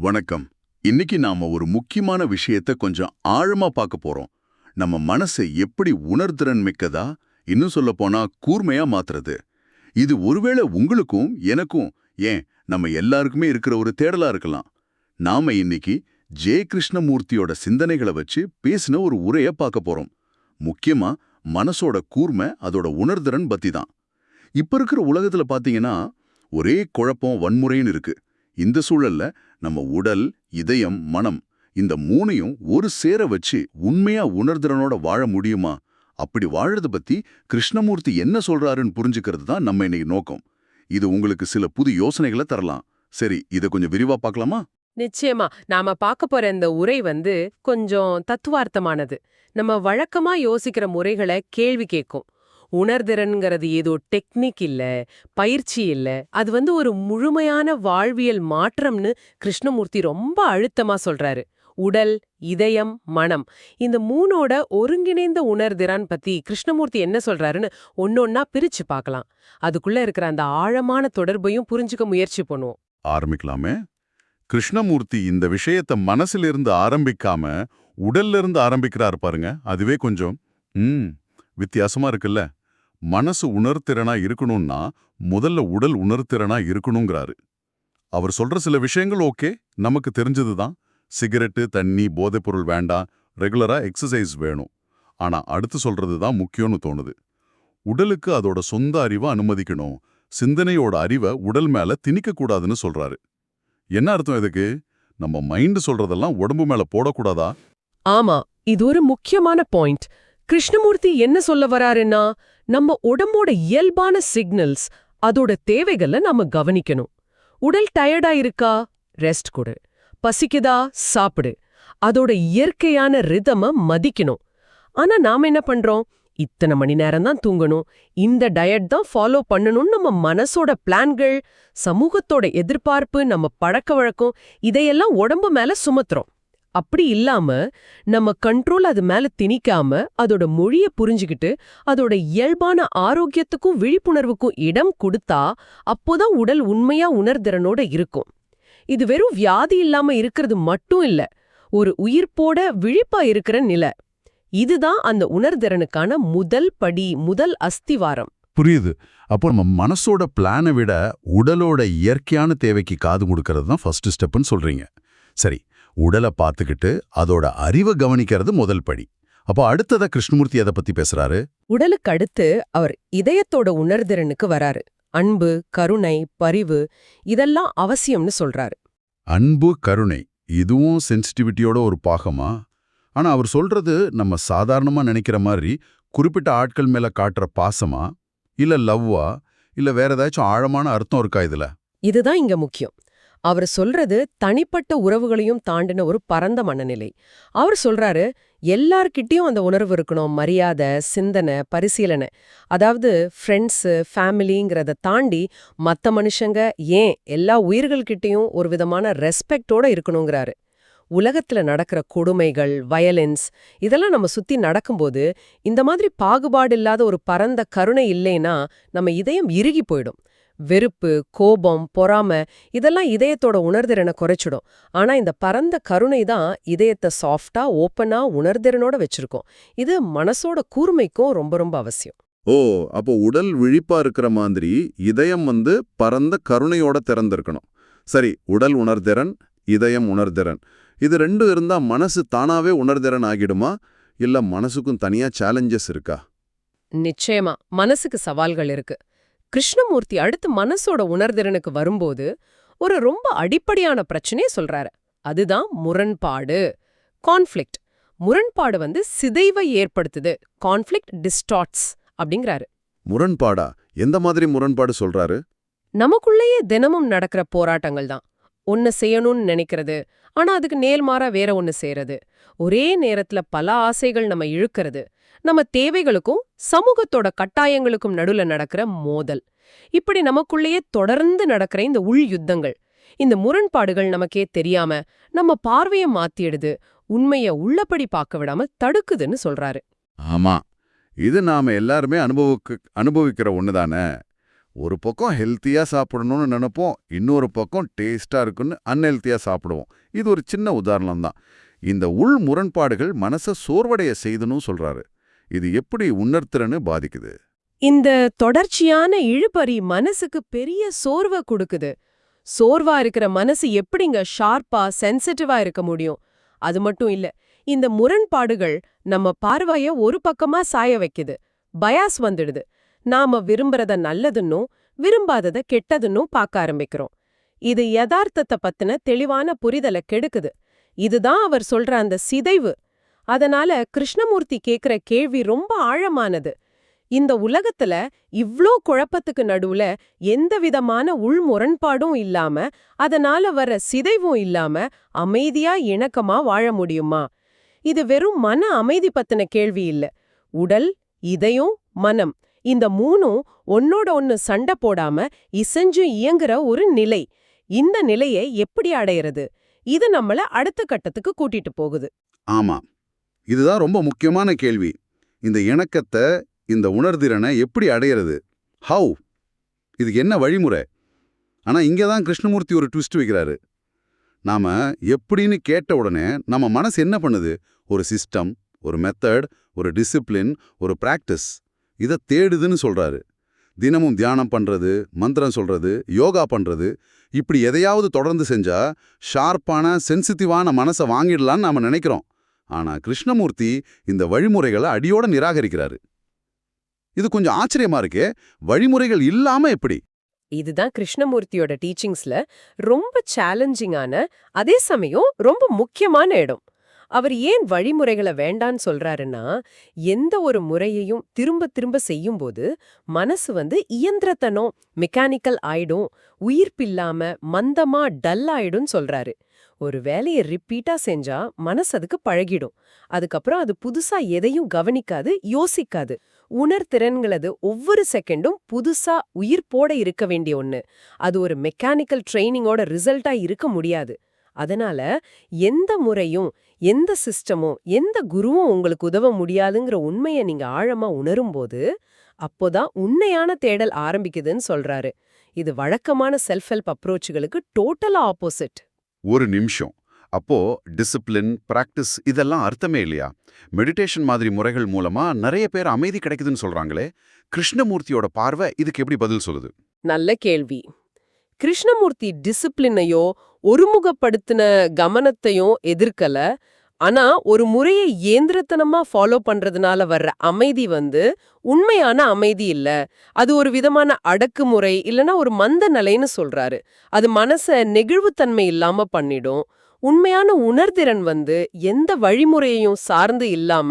வணக்கம். இன்னைக்கு நாம ஒரு முக்கியமான விஷயத்த கொஞ்சம் ஆழமா பார்க்க போறோம். நம்ம மனசை எப்படி உணர்திறன் மிக்கதா? இன்னும் சொல்ல போனா கூர்மையா மாத்துறது. இது ஒருவேளை உங்களுக்கும் எனக்கும் ஏன் நம்ம எல்லாருக்குமே இருக்கிற ஒரு தேடலா இருக்கலாம். நாம இன்னைக்கு ஜே கிருஷ்ணமூர்த்தியோட சிந்தனைகளை வச்சு பேசின ஒரு உரைய பார்க்க போறோம். முக்கியமா மனசோட கூர்மை அதோட உணர்திறன் பத்தி தான். இப்ப இருக்கிற உலகத்துல பாத்தீங்கன்னா ஒரே குழப்பம் வன்முறைன்னு இருக்கு. இந்த சூழல்ல நம்ம உடல் இதயம் மனம் இந்த மூணையும் ஒரு சேர வச்சு உண்மையா உணர்திறனோட வாழ முடியுமா? அப்படி வாழறது பத்தி கிருஷ்ணமூர்த்தி என்ன சொல்றாருன்னு புரிஞ்சுக்கிறது தான் நம்ம இன்னைக்கு நோக்கம். இது உங்களுக்கு சில புது யோசனைகளை தரலாம். சரி இதை கொஞ்சம் விரிவா பார்க்கலாமா? நிச்சயமா. நாம பார்க்க போற இந்த உரை வந்து கொஞ்சம் தத்துவார்த்தமானது. நம்ம வழக்கமா யோசிக்கிற முறைகளை கேள்வி கேட்கும். உணர்திறன்கிறது ஏதோ டெக்னிக் இல்ல பயிற்சி இல்ல. அது வந்து ஒரு முழுமையான வாழ்வியல் மாற்றம்னு கிருஷ்ணமூர்த்தி ரொம்ப அழுத்தமா சொல்றாரு. உடல் இதயம் மனம். இந்த மூணோட ஒருங்கிணைந்த உணர்திறன் பத்தி கிருஷ்ணமூர்த்தி என்ன சொல்றாருன்னு ஒன்னொன்னா பிரிச்சு பார்க்கலாம். அதுக்குள்ள இருக்கிற அந்த ஆழமான தொடர்பையும் புரிஞ்சுக்க முயற்சி பண்ணுவோம். ஆரம்பிக்கலாமே. கிருஷ்ணமூர்த்தி இந்த விஷயத்த மனசிலிருந்து ஆரம்பிக்காம உடல்ல இருந்து ஆரம்பிக்கிறார் பாருங்க. அதுவே கொஞ்சம் ம் வித்தியாசமா இருக்குல்ல. மனசு உணர்திறனா இருக்கணும்னா முதல்ல உடல் உணர்திறனா இருக்கணுங்கிறாரு. அவர் சொல்ற சில விஷயங்கள் ஓகே நமக்கு தெரிஞ்சதுதான் சிகரெட்டு தண்ணி போதைப்பொருள் வேண்டாம் ரெகுலரா எக்ஸசைஸ் வேணும். ஆனா அடுத்து சொல்றது தான் முக்கியம்னு தோணுது. உடலுக்கு அதோட சொந்த அறிவை அனுமதிக்கணும். சிந்தனையோட அறிவை உடல் மேல திணிக்க கூடாதுன்னு சொல்றாரு. என்ன அர்த்தம் இதுக்கு? நம்ம மைண்ட் சொல்றதெல்லாம் உடம்பு மேல போடக்கூடாதா? ஆமா இது ஒரு முக்கியமான பாயிண்ட் கிருஷ்ணமூர்த்தி என்ன சொல்ல வராருன்னா நம்ம உடம்போட இயல்பான சிக்னல்ஸ் அதோட தேவைகளை நாம கவனிக்கணும். உடல் டயர்டா இருக்கா? ரெஸ்ட் கொடு. பசிக்குதா? சாப்பிடு. அதோட இயற்கையான ரிதம மதிக்கணும். ஆனா நாம என்ன பண்றோம்? இத்தனை மணி நேரம் தான் தூங்கணும். இந்த டயட் தான் ஃபாலோ பண்ணணும்னு நம்ம மனசோட பிளான்கள் சமூகத்தோட எதிர்பார்ப்பு நம்ம பழக்க வழக்கம் இதையெல்லாம் உடம்பு மேல சுமத்துறோம். அப்படி இல்லாம நம்ம கண்ட்ரோல் அது மேல திணிக்காம அதோட மொழிய புரிஞ்சுக்கிட்டு அதோட இயல்பான ஆரோக்கியத்துக்கும் விழிப்புணர்வுக்கும் இடம் கொடுத்தா அப்போதான் உடல் உண்மையா உணர்திறனோட இருக்கும். இது வெறும் வியாதி இல்லாம இருக்கிறது மட்டும் இல்ல ஒரு உயிர்ப்போட விழிப்பா இருக்கிற நிலை. இதுதான் அந்த உணர்திறனுக்கான முதல் படி முதல் அஸ்திவாரம். புரியுது. அப்போ நம்ம மனசோட பிளானை விட உடலோட இயற்கையான தேவைக்கு காது கொடுக்கறது தான் ஃபர்ஸ்ட் ஸ்டெப்னு சொல்றீங்க. சரி உடலை பார்த்துக்கிட்டு அதோட அறிவை கவனிக்கிறது முதல் படி. அப்போ அடுத்ததா கிருஷ்ணமூர்த்தி எதை பத்தி பேசுறாரு? உடலுக்கு அடுத்து அவர் இதயத்தோட உணர்திறனுக்கு வராரு. அன்பு கருணை பரிவு இதெல்லாம் அவசியம்னு சொல்றாரு. அன்பு கருணை இதுவும் சென்சிட்டிவிட்டியோட ஒரு பாகமா? ஆனா அவர் சொல்றது நம்ம சாதாரணமா நினைக்கிற மாதிரி குறிப்பிட்ட ஆட்கள் மேல காட்டுற பாசமா? இல்ல லவ்வா? இல்ல வேற ஏதாச்சும் ஆழமான அர்த்தம் இருக்கா இதுல? இதுதான் இங்க முக்கியம். அவர் சொல்றது தனிப்பட்ட உறவுகளையும் தாண்டின ஒரு பரந்த மனநிலை. அவர் சொல்றாரு எல்லார்கிட்டயும் அந்த உணர்வு இருக்கணும் மரியாதை சிந்தனை பரிசீலனை. அதாவது ஃப்ரெண்ட்ஸு ஃபேமிலிங்கிறத தாண்டி மத்த மனுஷங்க ஏன் எல்லா உயிர்கள்கிட்டையும் ஒரு விதமான ரெஸ்பெக்டோட இருக்கணுங்கிறாரு. உலகத்துல நடக்கிற கொடுமைகள் வயலன்ஸ் இதெல்லாம் நம்ம சுத்தி நடக்கும்போது இந்த மாதிரி பாகுபாடு இல்லாத ஒரு பரந்த கருணை இல்லைன்னா நம்ம இதயம் இறுகி போயிடும். வெறுப்பு கோபம் பொறாம இதெல்லாம் இதயத்தோட உணர்திறனை குறைச்சிடும். ஆனா இந்த பரந்த கருணை தான் இதயத்தை சாஃப்டா ஓப்பனா உணர்திறனோட வச்சிருக்கும். இது மனசோட கூர்மைக்கும் ரொம்ப ரொம்ப அவசியம். ஓ அப்போ உடல் விழிப்பா இருக்கிற மாதிரி இதயம் வந்து பரந்த கருணையோட திறந்திருக்கணும். சரி உடல் உணர்திறன் இதயம் உணர்திறன். இது ரெண்டும் இருந்தா மனசு தானாவே உணர்திறன் ஆகிடுமா? இல்ல மனசுக்கும் தனியா சேலஞ்சஸ் இருக்கா? நிச்சயமா மனசுக்கு சவால்கள் இருக்கு. கிருஷ்ணமூர்த்தி அடுத்து மனசோட உணர்திறனுக்கு வரும்போது ஒரு ரொம்ப அடிப்படையான பிரச்சனையை சொல்றாரு. அதுதான் முரண்பாடு கான்ஃப்ளிக்ட் முரண்பாடு வந்து சிதைவை ஏற்படுத்துது. கான்ஃப்ளிக்ட் டிஸ்டார்ட்ஸ் அப்படிங்கிறாரு. முரண்பாடா? எந்த மாதிரி முரண்பாடு சொல்றாரு? நமக்குள்ளேயே தினமும் நடக்கிற போராட்டங்கள் தான். ஒன்னு செய்யணும்னு நினைக்கிறது ஆனா அதுக்கு நேர்மாறா வேற ஒன்னு செய்யறது. ஒரே நேரத்துல பல ஆசைகள் நம்ம இழுக்கிறது. நம்ம தேவைகளுக்கும் சமூகத்தோட கட்டாயங்களுக்கும் நடுவுல நடக்கிற மோதல். இப்படி நமக்குள்ளேயே தொடர்ந்து நடக்கிற இந்த உள் யுத்தங்கள் இந்த முரண்பாடுகள் நமக்கே தெரியாம நம்ம பார்வையை மாத்திடுது உண்மைய உள்ளபடி பார்க்க விடாம தடுக்குதுன்னு சொல்றாரு. ஆமா. இது நாம எல்லாருமே அனுபவிக்கு அனுபவிக்கிற ஒண்ணுதானே ஒரு பக்கம் ஹெல்த்தியா சாப்பிடணும்னு நினைப்போம் இன்னொரு பக்கம் டேஸ்டா இருக்குன்னு அன்ஹெல்த்தியா சாப்பிடுவோம். இது ஒரு சின்ன உதாரணம் தான் இந்த உள் முரண்பாடுகள் மனச சோர்வடைய செய்துன்னு சொல்றாரு. இது எப்படி உணர்த்திறன்னு பாதிக்குது? இந்த தொடர்ச்சியான இழுபறி மனசுக்கு பெரிய சோர்வை கொடுக்குது. சோர்வா இருக்கிற மனசு எப்படிங்க ஷார்ப்பா சென்சிட்டிவா இருக்க முடியும்? அது மட்டும் இல்ல இந்த முரண்பாடுகள் நம்ம பார்வைய ஒரு பக்கமா சாய வைக்குது. பயாஸ் வந்துடுது. நாம விரும்புறத நல்லதுன்னும் விரும்பாதத கெட்டதுன்னும் பார்க்க ஆரம்பிக்கிறோம். இது யதார்த்தத்தை பத்தின தெளிவான புரிதலை கெடுக்குது. இதுதான் அவர் சொல்ற அந்த சிதைவு. அதனால கிருஷ்ணமூர்த்தி கேக்குற கேள்வி ரொம்ப ஆழமானது. இந்த உலகத்துல இவ்ளோ குழப்பத்துக்கு நடுவுல எந்த விதமான உள்முரண்பாடும் இல்லாம அதனால வர சிதைவும் இல்லாம அமைதியா இணக்கமா வாழ முடியுமா? இது வெறும் மன அமைதி பத்தின கேள்வி இல்ல. உடல் இதயம் மனம் இந்த மூணும் ஒன்னோட ஒன்னு சண்டை போடாம இசைஞ்சு இயங்குற ஒரு நிலை. இந்த நிலையை எப்படி அடையிறது? இது நம்மள அடுத்த கட்டத்துக்கு கூட்டிட்டு போகுது. ஆமா. இதுதான் ரொம்ப முக்கியமான கேள்வி. இந்த இணக்கத்தை இந்த உணர்திறனை எப்படி அடையிறது? ஹவு இதுக்கு என்ன வழிமுறை? ஆனா இங்கே தான் கிருஷ்ணமூர்த்தி ஒரு ட்விஸ்ட் வைக்கிறாரு. நாம எப்படின்னு கேட்ட உடனே நம்ம மனசு என்ன பண்ணுது? ஒரு சிஸ்டம் ஒரு மெத்தட் ஒரு டிசிப்ளின் ஒரு பிராக்டிஸ் இதை தேடுதுன்னு சொல்றாரு. தினமும் தியானம் பண்றது மந்திரம் சொல்றது யோகா பண்றது இப்படி எதையாவது தொடர்ந்து செஞ்சா ஷார்ப்பான சென்சிட்டிவான மனசை வாங்கிடலான்னு நாம நினைக்கிறோம். ஆனா கிருஷ்ணமூர்த்தி இந்த வழிமுறைகளை அடியோட நிராகரிக்கிறாரு. இது கொஞ்சம் ஆச்சரியமா இருக்கே வழிமுறைகள் இல்லாம எப்படி? இதுதான் கிருஷ்ணமூர்த்தியோட டீச்சிங்ஸ்ல ரொம்ப சேலஞ்சிங்கான அதே சமயம் ரொம்ப முக்கியமான இடம். அவர் ஏன் வழிமுறைகளை வேண்டான்னு சொல்றாருன்னா எந்த ஒரு முறையையும் திரும்ப திரும்ப செய்யும்போது மனசு வந்து இயந்திரத்தனம் மெக்கானிக்கல் ஆயிடும் உயிர்ப்பில்லாம மந்தமா டல் ஆயிடும்னு சொல்றாரு. ஒரு வேலையை ரிப்பீட்டா செஞ்சா மனசு அதுக்கு பழகிடும். அதுக்கப்புறம் அது புதுசா எதையும் கவனிக்காது யோசிக்காது. உணர்திறன்களது ஒவ்வொரு செகண்டும் புதுசா உயிர்ப்போட இருக்க வேண்டிய ஒண்ணு. அது ஒரு மெக்கானிக்கல் ட்ரைனிங்கோட ரிசல்ட்டா இருக்க முடியாது. அதனால எந்த முறையும் எந்த சிஸ்டமும் எந்த குருவும் உங்களுக்கு உதவ முடியாதுங்கிற உண்மையை நீங்க ஆழமா உணரும்போது அப்போதான் உண்மையான தேடல் ஆரம்பிக்குதுன்னு சொல்றாரு. இது வழக்கமான செல்ஃப் ஹெல்ப் அப்ரோச்சுகளுக்கு டோட்டலா ஆப்போசிட் ஒரு நிமிஷம். அப்போ டிசிப்ளின் பிராக்டிஸ் இதெல்லாம் அர்த்தமே இல்லையா? மெடிடேஷன் மாதிரி முறைகள் மூலமா நிறைய பேர் அமைதி கிடைக்குதுன்னு சொல்றாங்களே? கிருஷ்ணமூர்த்தியோட பார்வை இதுக்கு எப்படி பதில் சொல்லுது? நல்ல கேள்வி. கிருஷ்ணமூர்த்தி டிசிப்ளினையோ ஒருமுகப்படுத்தின கவனத்தையும் எதிர்க்கல. ஆனா ஒரு முறையை ஏந்திரத்தனமா ஃபாலோ பண்றதுனால வர்ற அமைதி வந்து உண்மையான அமைதி இல்ல. அது ஒரு விதமான அடக்குமுறை இல்லனா ஒரு மந்த நிலைன்னு சொல்றாரு. அது மனச நெகிழ்வுத்தன்மை இல்லாம பண்ணிடும். உண்மையான உணர்திறன் வந்து எந்த வழிமுறையையும் சார்ந்து இல்லாம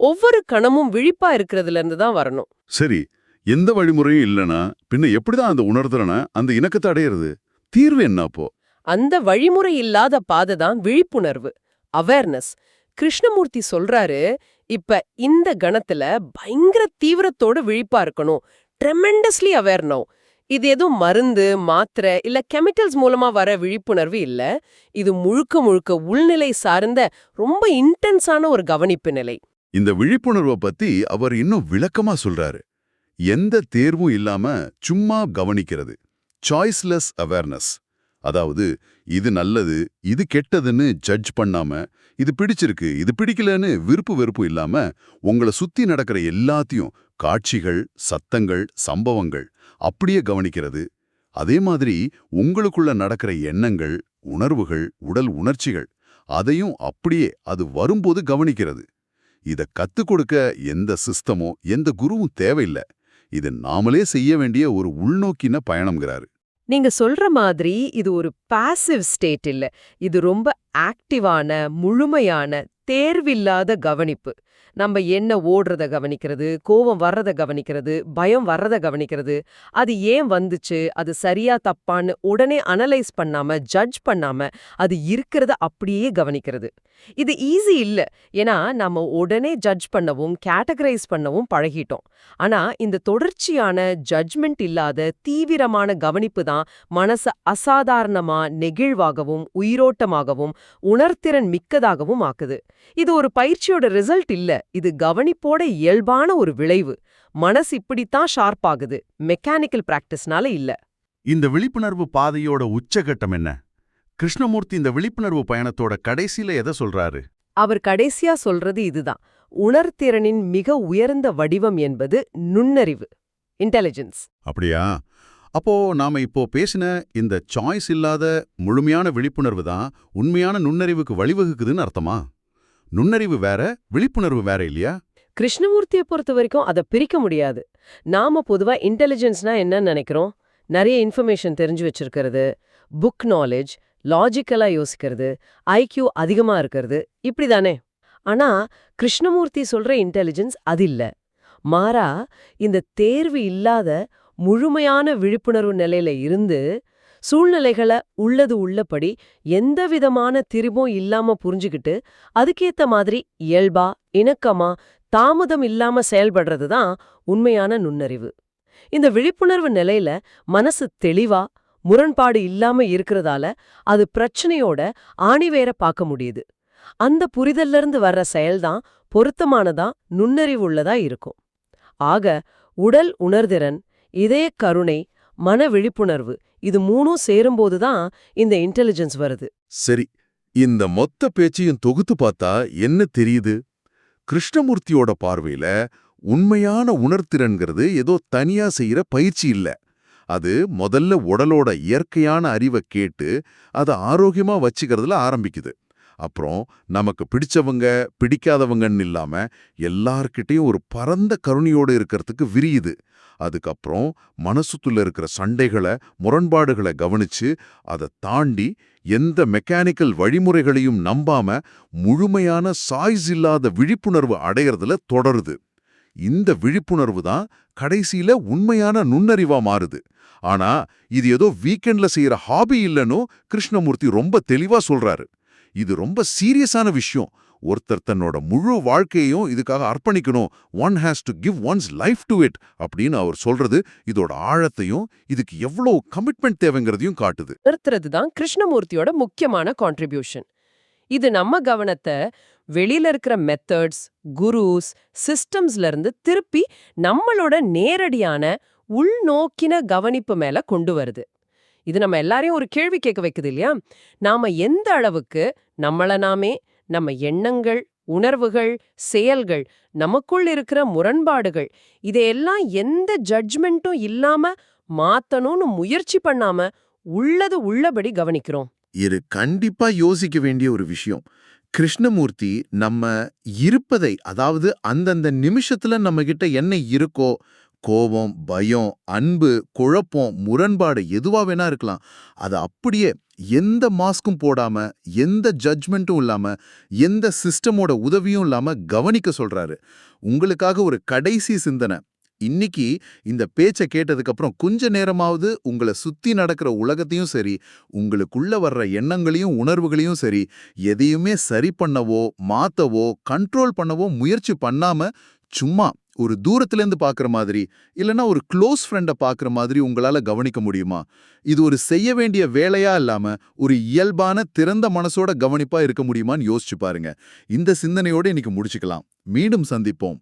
ஒவ்வொரு கணமும் விழிப்பா இருக்கிறதுல இருந்து தான் வரணும். சரி எந்த வழிமுறையும் இல்லனா பின்ன எப்படிதான் அந்த உணர்திறனை அந்த இணக்கத்தை அடையிறது? தீர்வு என்ன அப்போ? அந்த வழிமுறை இல்லாத பாதை தான் விழிப்புணர்வு. அவேர்னஸ் கிருஷ்ணமூர்த்தி சொல்றாரு இப்ப இந்த கணத்துல பயங்கர தீவிரத்தோட விழிப்பா இருக்கணும். ட்ரெமெண்டஸ்லி அவேர்னோ இது எதுவும் மருந்து மாத்திரை இல்ல கெமிக்கல்ஸ் மூலமா வர விழிப்புணர்வு இல்ல. இது முழுக்க முழுக்க உள்நிலை சார்ந்த ரொம்ப இன்டென்ஸான ஒரு கவனிப்பு நிலை. இந்த விழிப்புணர்வை பத்தி அவர் இன்னும் விளக்கமா சொல்றாரு. எந்த தேர்வும் இல்லாம சும்மா கவனிக்கிறது. சாய்ஸ்லெஸ் அவேர்னஸ் அதாவது இது நல்லது இது கெட்டதுன்னு ஜட்ஜ் பண்ணாம இது பிடிச்சிருக்கு இது பிடிக்கலன்னு விருப்பு வெறுப்பு இல்லாம உங்களை சுத்தி நடக்கிற எல்லாத்தையும் காட்சிகள் சத்தங்கள் சம்பவங்கள் அப்படியே கவனிக்கிறது. அதே மாதிரி உங்களுக்குள்ள நடக்கிற எண்ணங்கள் உணர்வுகள் உடல் உணர்ச்சிகள் அதையும் அப்படியே அது வரும்போது கவனிக்கிறது. இத கத்துக் கொடுக்க எந்த சிஸ்டமோ எந்த குருவும் தேவையில்லை. இது நாமளே செய்ய வேண்டிய ஒரு உள்நோக்கின பயணம்ங்கிறாரு. நீங்க சொல்ற மாதிரி இது ஒரு பாசிவ் ஸ்டேட் இல்ல. இது ரொம்ப ஆக்டிவான முழுமையான தேர்வில்லாத கவனிப்பு. நம்ம என்ன ஓடுறத கவனிக்கிறது கோவம் வர்றத கவனிக்கிறது பயம் வர்றத கவனிக்கிறது அது ஏன் வந்துச்சு அது சரியா தப்பான்னு உடனே அனலைஸ் பண்ணாம ஜட்ஜ் பண்ணாம அது இருக்கிறத அப்படியே கவனிக்கிறது. இது ஈஸி இல்ல. ஏன்னா நம்ம உடனே ஜட்ஜ் பண்ணவும் கேட்டகரைஸ் பண்ணவும் பழகிட்டோம். ஆனா இந்த தொடர்ச்சியான ஜட்ஜ்மெண்ட் இல்லாத தீவிரமான கவனிப்பு தான் மனச அசாதாரணமா நெகிழ்வாகவும் உயிரோட்டமாகவும் உணர்திறன் மிக்கதாகவும் ஆக்குது. இது ஒரு பயிற்சியோட ரிசல்ட் இல்ல. இது கவனிப்போட இயல்பான ஒரு விளைவு. மனசு இப்படித்தான் ஷார்ப் ஆகுது. மெக்கானிக்கல் பிராக்டிஸ்னால இல்ல. இந்த விழிப்புணர்வு பாதையோட உச்சகட்டம் என்ன? கிருஷ்ணமூர்த்தி இந்த விழிப்புணர்வு பயணத்தோட கடைசியில எதை சொல்றாரு? அவர் கடைசியா சொல்றது இதுதான். உணர்திறனின் மிக உயர்ந்த வடிவம் என்பது நுண்ணறிவு. இன்டெலிஜென்ஸ் அப்படியா? அப்போ நாம இப்போ பேசின இந்த சாய்ஸ் இல்லாத முழுமையான விழிப்புணர்வு தான் உண்மையான நுண்ணறிவுக்கு வழிவகுக்குதுன்னு அர்த்தமா? நுண்ணறிவு வேற விழிப்புணர்வு வேற இல்லையா? கிருஷ்ணமூர்த்தியை பொறுத்த வரைக்கும் அதை பிரிக்க முடியாது. நாம பொதுவா இன்டெலிஜென்ஸ்னா என்னன்னு நினைக்கிறோம். நிறைய இன்ஃபர்மேஷன் தெரிஞ்சு வச்சிருக்கிறது. புக் நாலேஜ் லாஜிக்கலா யோசிக்கிறது. ஐக்யூ அதிகமா இருக்கிறது. இப்படிதானே? ஆனா கிருஷ்ணமூர்த்தி சொல்ற இன்டெலிஜென்ஸ் அது இல்ல. மாறா இந்த தேர்வு இல்லாத முழுமையான விழிப்புணர்வு நிலையில இருந்து சூழ்நிலைகளை உள்ளது உள்ளபடி எந்த விதமான திரிபும் இல்லாம புரிஞ்சுக்கிட்டு அதுக்கேத்த மாதிரி இயல்பா இணக்கமா தாமதம் இல்லாம செயல்படுறது தான் உண்மையான நுண்ணறிவு. இந்த விழிப்புணர்வு நிலையில மனசு தெளிவா முரண்பாடு இல்லாம இருக்கிறதால அது பிரச்சனையோட ஆணிவேர பார்க்க முடியுது. அந்த புரிதல்ல இருந்து வர்ற செயல்தான் பொருத்தமானதா நுண்ணறிவுள்ளதா இருக்கும். ஆக உடல் உணர்திறன் இதய கருணை மன விழிப்புணர்வு இது மூணும் சேரும்போது தான் இந்த இன்டெலிஜென்ஸ் வருது. சரி இந்த மொத்த பேச்சையும் தொகுத்து பார்த்தா என்ன தெரியுது? கிருஷ்ணமூர்த்தியோட பார்வையில உண்மையான உணர்திறன்கிறது ஏதோ தனியா செய்யற பயிற்சி இல்ல. அது முதல்ல உடலோட இயற்கையான அறிவை கேட்டு அதை ஆரோக்கியமா வச்சுக்கிறதுல ஆரம்பிக்குது. அப்புறம் நமக்கு பிடிச்சவங்க பிடிக்காதவங்கன்னு இல்லாம எல்லார்கிட்டையும் ஒரு பரந்த கருணையோட இருக்கிறதுக்கு விரியுது. அதுக்கப்புறம் மனசுக்குள்ள இருக்கிற சண்டைகளை முரண்பாடுகளை கவனிச்சு அதை தாண்டி எந்த மெக்கானிக்கல் வழிமுறைகளையும் நம்பாம முழுமையான சாய்ஸ் இல்லாத விழிப்புணர்வு அடையறதுல தொடருது. இந்த விழிப்புணர்வு தான் கடைசியில உண்மையான நுண்ணறிவா மாறுது. ஆனா இது ஏதோ வீக்கெண்ட்ல செய்யற ஹாபி இல்லைன்னு கிருஷ்ணமூர்த்தி ரொம்ப தெளிவா சொல்றாரு. இது ரொம்ப சீரியஸான விஷயம். ஒருத்தர் தன்னோட முழு வாழ்க்கையையும் இதுக்காக அர்ப்பணிக்கணும். One has to give one's life to it அப்படின்னு அவர் சொல்றது இதோட ஆழத்தையும் இதுக்கு எவ்வளவு கமிட்மெண்ட் தேவைங்கிறதையும் காட்டுது. நிறுத்துறது தான் கிருஷ்ணமூர்த்தியோட முக்கியமான கான்ட்ரிபியூஷன் இது நம்ம கவனத்தை வெளியில இருக்கிற மெத்தட்ஸ் குருஸ் சிஸ்டம்ஸ்ல இருந்து திருப்பி நம்மளோட நேரடியான உள்நோக்கின கவனிப்பு மேல கொண்டு வருது. இது நம்ம எல்லாரையும் ஒரு கேள்வி கேட்க வைக்குது இல்லையா? நாம எந்த அளவுக்கு நம்மளை நாமே நம்ம எண்ணங்கள் உணர்வுகள் செயல்கள் நமக்குள் இருக்கிற முரண்பாடுகள் இதையெல்லாம் எந்த ஜட்ஜ்மெண்ட்டும் இல்லாம மாத்தணும்னு முயற்சி பண்ணாம உள்ளது உள்ளபடி கவனிக்கிறோம். இது கண்டிப்பா யோசிக்க வேண்டிய ஒரு விஷயம். கிருஷ்ணமூர்த்தி நம்ம இருப்பதை அதாவது அந்தந்த நிமிஷத்துல நம்ம கிட்ட என்ன இருக்கோ கோபம் பயம் அன்பு குழப்பம் முரண்பாடு எதுவா வேணா இருக்கலாம். அது அப்படியே எந்த மாஸ்க்கும் போடாம எந்த ஜட்ஜ்மெண்ட்டும் இல்லாம எந்த சிஸ்டமோட உதவியும் இல்லாம கவனிக்க சொல்றாரு. உங்களுக்காக ஒரு கடைசி சிந்தனை. இன்னைக்கு இந்த பேச்சை கேட்டதுக்கப்புறம் கொஞ்ச நேரமாவது உங்களை சுத்தி நடக்கிற உலகத்தையும் சரி உங்களுக்குள்ள வர்ற எண்ணங்களையும் உணர்வுகளையும் சரி எதையுமே சரி பண்ணவோ மாத்தவோ கண்ட்ரோல் பண்ணவோ முயற்சி பண்ணாம சும்மா ஒரு தூரத்திலேருந்து பார்க்குற மாதிரி இல்லைன்னா ஒரு க்ளோஸ் ஃப்ரெண்டை பார்க்குற மாதிரி உங்களால கவனிக்க முடியுமா? இது ஒரு செய்ய வேண்டிய வேலையா இல்லாம ஒரு இயல்பான திறந்த மனசோட கவனிப்பா இருக்க முடியுமான்னு யோசிச்சு பாருங்க. இந்த சிந்தனையோட இன்னைக்கு முடிச்சுக்கலாம். மீண்டும் சந்திப்போம்.